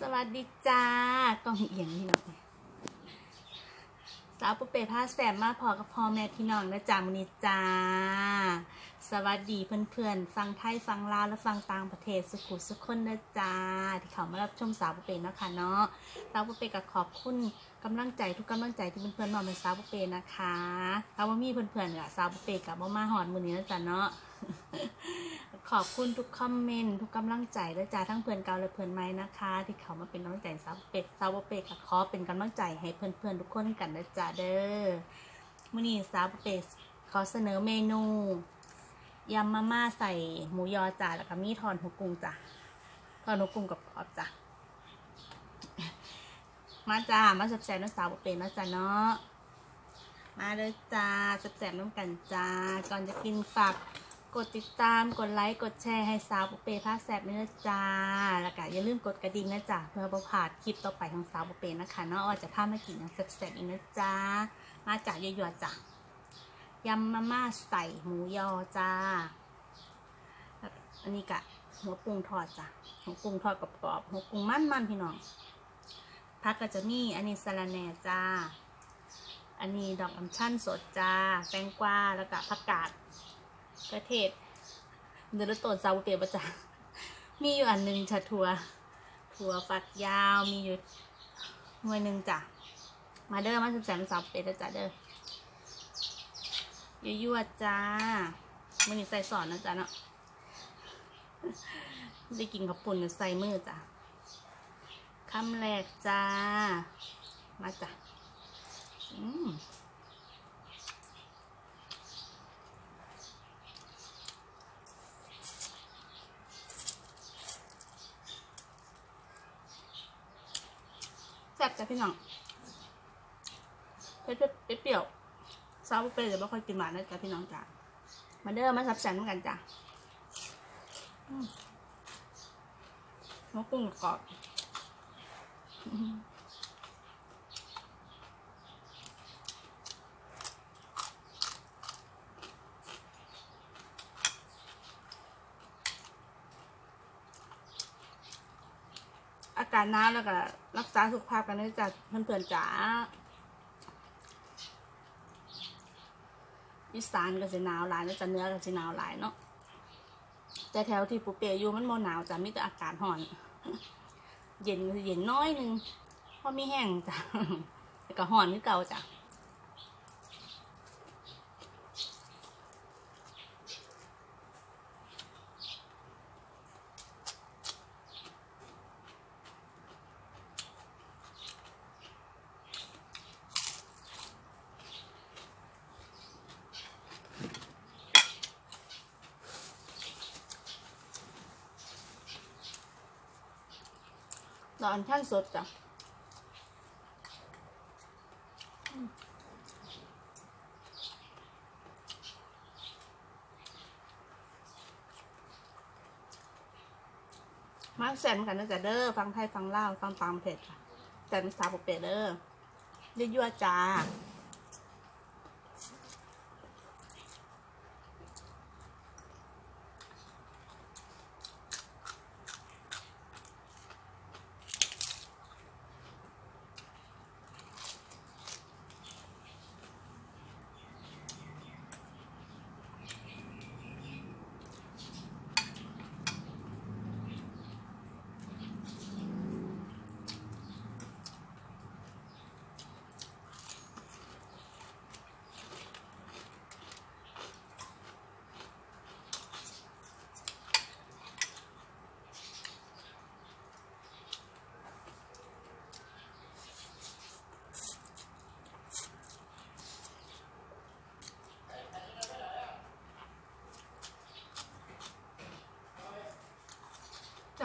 สวัสดีจ้ากล้องเอียงนี่หน่อยสาวปุเป้พาแสบมาพอกับพ่อแม่พี่น้องนะจ๊ะมุนิจ้า สวัสดีเพื่อนๆ ฟังไทยฟังลาวและฟังต่างประเทศสุขุสุขคนนะจ้า ที่เขามารับชมสาวปุเป้เนาะค่ะเนาะสาวปุเป้ก็ขอบคุณกำลังใจทุกกำลังใจที่เพื่อนๆมอบให้สาวปุเป้นะคะถ้าว่ามีเพื่อนๆกับสาวปุเป้กับมามาหอดมือนี้นะจ๊ะเนาะ ขอบคุณทุกคอมเมนต์ทุกกำลังใจและจ้าทั้งเพื่อนเก่าและเพื่อนใหม่นะคะ ที่เขามาเป็นกำลังใจสาวเป็ดสาวเป็ดกับขอเป็นกำลังใจให้เพื่อนๆทุกคนกันนะจ้าเด้อมื่อนี้สาวเป็ดขอเสนอเมนูยำมาม่าใส่หมูยอจ้าแล้วก็มีทอนหัวกุ้งจ้ะทอนหัวกุ้งกับกรอบจ้ะมาจ้ามาแซ่บๆน้ำสาวเป็ดนะจ้าเนาะมาเลยจ้าแซ่บๆน้ำกันจ้าก่อนจะกินฝาก กดติดตามกดไลค์ กดแชร์ให้สาวปุเป้าแซบนี่นะจ้าแล้วก็อย่าลืมกดกระดิ่งนะจ๊ะเพื่อประพลาดคลิปต่อไปของสาวปุเป้นะคะเนาะว่าจะพามากินอย่างแซ่บๆอีกนะจ้ามาจากยั่วๆจ้ะยำมาม่าใส่หมูยอจ้าอันนี้กะหัวปรุงทอดจ้ะหัวปรุงทอดกรอบๆหัวปรุงมันๆพี่น้องพักก็จะมีอันนี้สะระแหน่จ้า อันนี้ดอกอัญชันสดจ้า แตงกวาแล้วก็ผักกาด ประเทศเดือดต้นซาวเปียประจังมีอยู่อันหนึ่งชะทัวถั่วฝักยาวมีอยู่หน่วยหนึ่งจ้ะมาเด้อมาแสมสาวเป็ดจ้ะเด้อยั่วๆจ้ามือนี้ใส่สอนนะจ๊ะเนาะได้กินขับปุ่นใส่มือจ้ะคำแรกจ้า มาจ้ะอืม ซ่บจ้ะพี่น้องเผ็ดๆเปรี้ยวๆซาวเปรี้ยวเดี๋ยวไม่ค่อยกินหวานนะจ๊ะพี่น้องจ้ะมาเด้อมาซับแซนกันจ้ะมะกกุ้งกรอบอืมอา กาศหนาวแล้วก็รักษาสุขภาพกันด้วยจ้ะเพื่อนๆจ๋าอีสานก็จะหนาวหลายแล้วจะเนื้อก็จะหนาวหลายเนาะแต่แถวที่ปูเปยอยู่มันโมหนาวจ้ะมีแต่อากาศห่อน เย็นเย็นน้อยนึงเพราะมีแห้งจ้ะแต่ก็ห่อนคือเก่าจ้ะ ตอนท่านสดจ้ะมาแซมกันนะจ๊ะเด้อฟังไทยฟังล่าฟังตามเพจค่ะแซมสาวปกเปเด้อรียกยั่วจ้า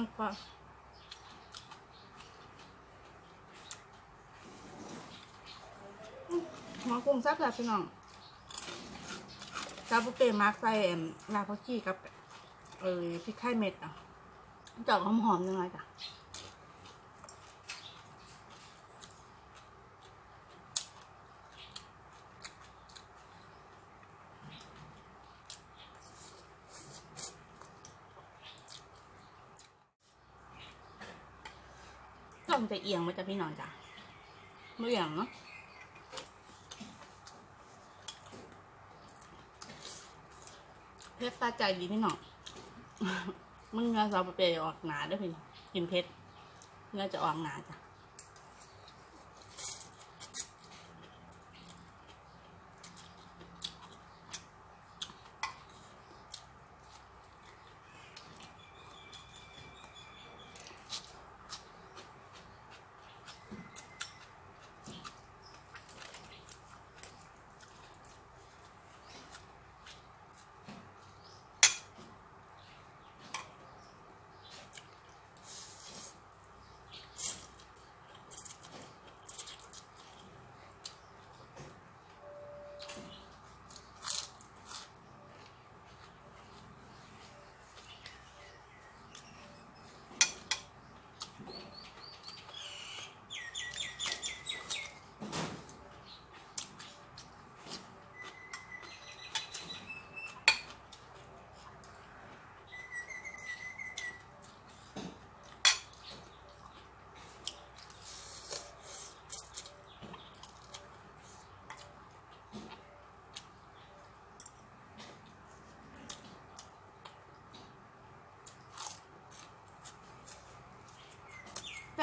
ังควาหัวกุ้งซับแบบพี่น้องซาบุเป้มาร์กใส่เอิ่มลาพอกชีกับ เออพริกไทยเม็ดอะจออกหอมๆยังไงจ้ะ มันจะเอียงมันจะพี่น้องจ้ะไม่เอียงเนาะเพชรตาใจดีพี่น้องมึงเงาสาวเปรย์ออกหนาด้วยพี่กินเพชรเงาจะออกหนาจ้ะ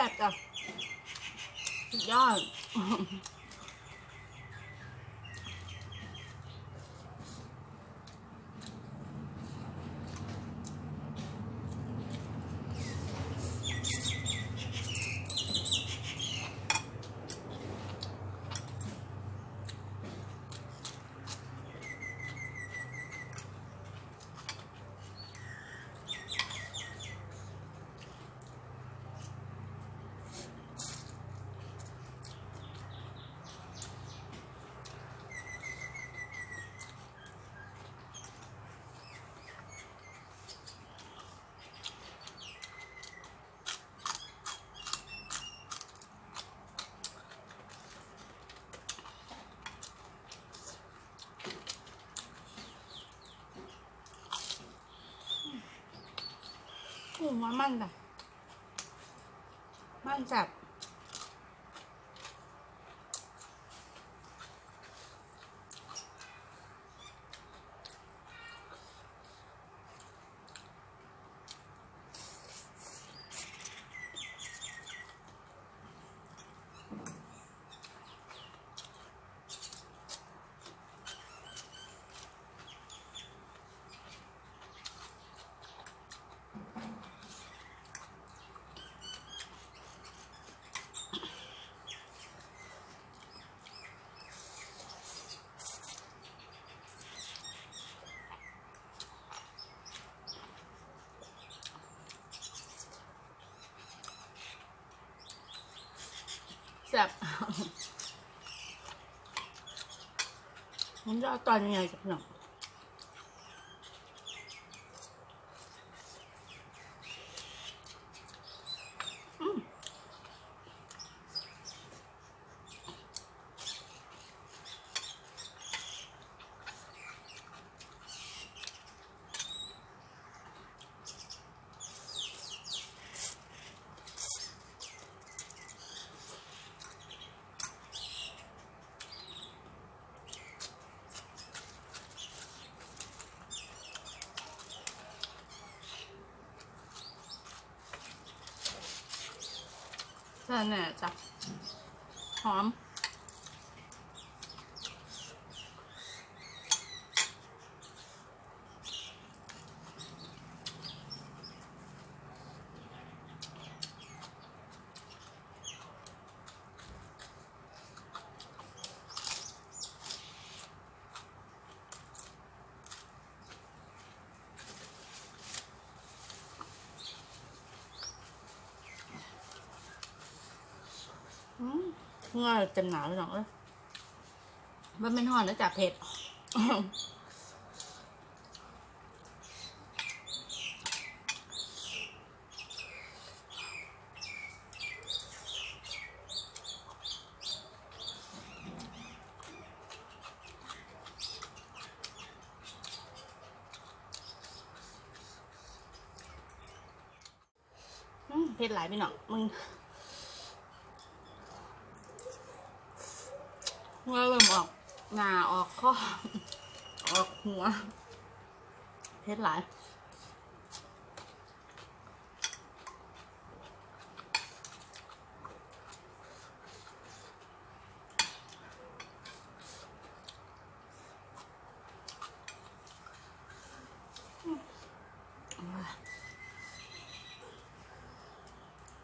บจ้ะสุดยอด มันมันจ้ะมันจับ แซ่บมันจะเอาตอนยังไงกับหนังอืมใช่ แน่จ้ะหอม อืม เงื่อเต็มหนาวเลยหนองเอ้ยมันเป็นห่อนแล้วจากเผ็ดเผ็ดหลายไปหน่อยมึง หน้าออก ข้อออกหัวเพชรหลายค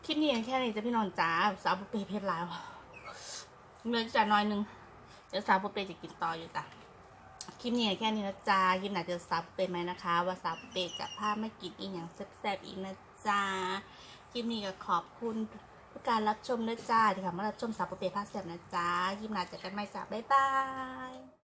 ลิปนี้แค่นี้จะพี่นอนจ้าสาวปุเปเพชรลาวเนื้อจะน้อยนึง ดี๋ยวสาวปุเปจะกินต่ออยู่จ้ะคลิปนี้แค่นี้นะจ๊ะคลิปหน้าจะสาวปุเปไหมนะคะ ว่าสาวปุเปจะพาไม่กินอีกอย่างแซ่บๆอีกนะจ๊ะคลิปนี้ก็ขอบคุณทุกการรับชมนะจ๊ะที่ค่ะมารับชมสาวปุเป้พาแซ่บนะจ๊ะคลิปหน้าเจอกันใหม่จ้าบ๊ายบาย